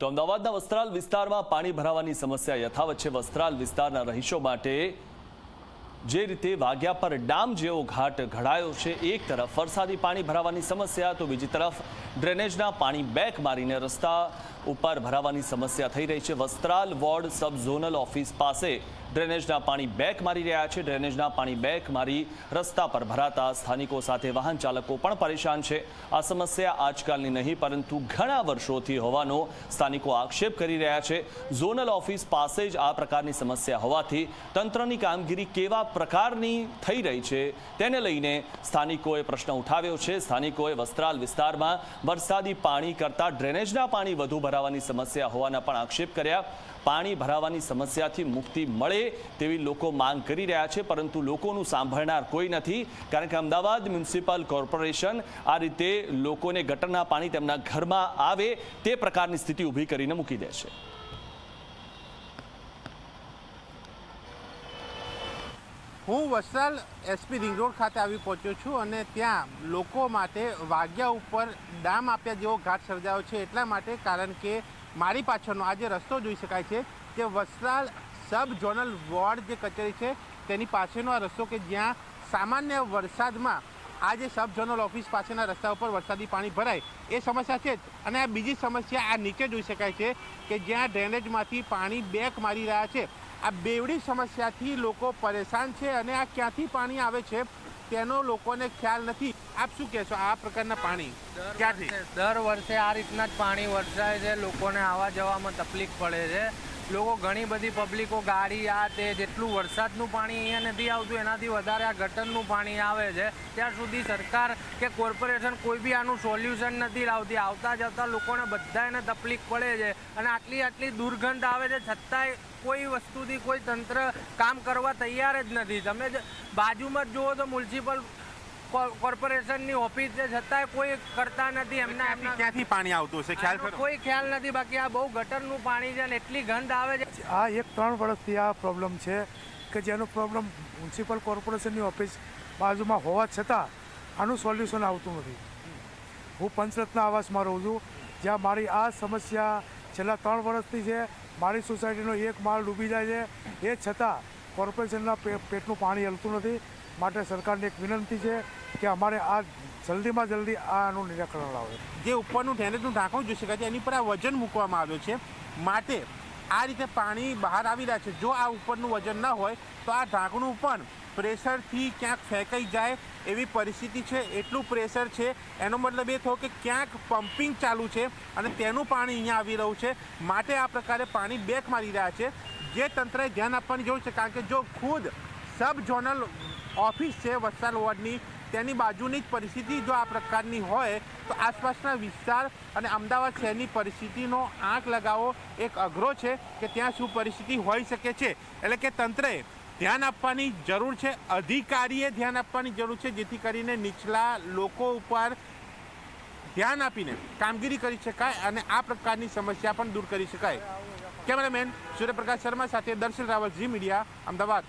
તો અમદાવાદના વસ્ત્રાલ વિસ્તારમાં પાણી ભરાવાની સમસ્યા યથાવત છે. વસ્ત્રાલ વિસ્તારના રહીશો માટે જે રીતે વાગ્યા પર ડામ જેવો ઘાટ ઘડાયો છે. એક તરફ વરસાદી પાણી ભરાવાની સમસ્યા, તો બીજી તરફ ડ્રેનેજના પાણી બેક મારીને રસ્તા ઉપર ભરાવાની સમસ્યા થઈ રહી છે. Vastral ward sub zonal office પાસે ડ્રેનેજના પાણી બેક મારી રહ્યા છે. ડ્રેનેજના પાણી બેક મારી રસ્તા પર ભરાતા સ્થાનિકો સાથે વાહન ચાલકો પણ પરેશાન છે. આ સમસ્યા આજકાલની નહીં, પરંતુ ઘણા વર્ષોથી હોવાનો સ્થાનિકો આક્ષેપ કરી રહ્યા છે. ઝોનલ ઓફિસ પાસે જ આ પ્રકારની સમસ્યા હોવાથી તંત્રની કામગીરી કેવા પ્રકારની થઈ રહી છે તેને લઈને સ્થાનિકોએ પ્રશ્ન ઉઠાવ્યો છે. સ્થાનિકોએ વસ્ત્રાલ વિસ્તારમાં વરસાદી પાણી કરતાં ડ્રેનેજના પાણી વધુ ભરાવાની સમસ્યા હોવાના પણ આક્ષેપ કર્યા. પાણી ભરાવાની સમસ્યાથી મુક્તિ મળે તેવી લોકો માંગ કરી રહ્યા છે, પરંતુ લોકોનું સાંભળનાર કોઈ નથી. કારણ કે અમદાવાદ મ્યુનિસિપલ કોર્પોરેશન આ રીતે લોકોને ગટરના પાણી તેમના ઘરમાં આવે તે પ્રકારની સ્થિતિ ઊભી કરીને મૂકી દે છે. હું વસ્ત્રાલ એસપી રિંગ રોડ ખાતે આવી પહોંચ્યો છું અને ત્યાં લોકો માટે વાગ્યા ઉપર ડામ આપ્યા જેવો ઘાટ સર્જાયો છે એટલા માટે કારણ કે મારી પાછળનો આ જે રસ્તો જોઈ શકાય છે, તે વસ્ત્રાલ સબ ઝોનલ વોર્ડ જે કચેરી છે તેની પાસેનો આ રસ્તો કે જ્યાં સામાન્ય વરસાદમાં આ જે સબ ઝોનલ ઓફિસ પાસેના રસ્તા ઉપર વરસાદી પાણી ભરાય એ સમસ્યા છે અને આ બીજી સમસ્યા આ નીચે જોઈ શકાય છે કે જ્યાં ડ્રેનેજમાંથી પાણી બેક મારી રહ્યા છે. આ બેવડી સમસ્યાથી લોકો પરેશાન છે અને આ ક્યાંથી પાણી આવે છે તેનો લોકોને ખ્યાલ નથી. આપ શું કહેશો? આ પ્રકારના પાણી ક્યાંથી? દર વર્ષે આ રીતના જ પાણી વરસાય છે. લોકોને આવવા જવામાં તકલીફ પડે છે. લોકો ઘણી બધી પબ્લિકો ગાડી આ તે જેટલું વરસાદનું પાણી અહીંયા નથી આવતું, એનાથી વધારે આ ગટરનું પાણી આવે છે. ત્યાં સુધી સરકાર કે કોર્પોરેશન કોઈ બી આનું સોલ્યુશન નથી લાવતી. આવતા જતા લોકોને બધાને તકલીફ પડે છે અને આટલી આટલી દુર્ગંધ આવે છે, છતાંય કોઈ વસ્તુથી કોઈ તંત્ર કામ કરવા તૈયાર જ નથી. તમે બાજુમાં જ જુઓ તો મ્યુનિસિપલ કોર્પોરેશનની ઓફિસ છે છતાંય કોઈ કરતા નથી એમના એમના ક્યાંથી પાણી આવતું છે ખ્યાલ કોઈ ખ્યાલ નથી બાકી આ બહુ ગટરનું પાણી છે અને એટલી ગંધ આવે છે. આ એક ત્રણ વર્ષથી આ પ્રોબ્લેમ છે કે જેનો પ્રોબ્લેમ મ્યુનિસિપલ કોર્પોરેશનની ઓફિસ બાજુમાં હોવા છતાં આનું સોલ્યુશન આવતું નથી. હું પંચરત્ન આવાસમાં રહું છું જ્યાં મારી આ સમસ્યા છેલ્લા ત્રણ વર્ષથી છે. મારી સોસાયટીનો એક માળ ડૂબી જાય છે. એ છતાં કોર્પોરેશનના પેટનું પાણી હલતું નથી. માટે સરકારને એક વિનંતી છે કે અમારે આ જલ્દીમાં જલ્દી આનું નિરાકરણ લાવે. જે ઉપરનું ડ્રેનેજનું ઢાંકણું જોઈ શકાય છે, એની પર આ વજન મૂકવામાં આવ્યો છે. માટે આ રીતે પાણી બહાર આવી રહ્યા છે. જો આ ઉપરનું વજન ન હોય, તો આ ઢાંકણું પણ પ્રેશરથી ક્યાંક ફેંકાઈ જાય એવી પરિસ્થિતિ છે. એટલું પ્રેશર છે, એનો મતલબ એ થયો કે ક્યાંક પમ્પિંગ ચાલુ છે અને તેનું પાણી અહીંયા આવી રહ્યું છે. માટે આ પ્રકારે પાણી બેક મારી રહ્યા છે. જે તંત્રએ ધ્યાન આપવાની જરૂર છે, કારણ કે જો ખુદ સબ ઝોનલ ઓફિસ છે વસ્ત્રાલ વોર્ડની. તેની બાજુની જ પરિસ્થિતિ જો આ પ્રકારની હોય, તો આસપાસના વિસ્તાર અને અમદાવાદ શહેરની પરિસ્થિતિનો આંક લગાવવો એક અઘરો છે કે ત્યાં શું પરિસ્થિતિ હોઈ શકે છે. એટલે કે તંત્રએ ધ્યાન આપવાની જરૂર છે, અધિકારીએ ધ્યાન આપવાની જરૂર છે, જેથી કરીને નીચલા લોકો ઉપર ધ્યાન આપીને કામગીરી કરી શકાય અને આ પ્રકારની સમસ્યા પણ દૂર કરી શકાય. કેમેરામેન સૂર્યપ્રકાશ શર્મા સાથે દર્શન રાવલ ઝી મીડિયા, અમદાવાદ.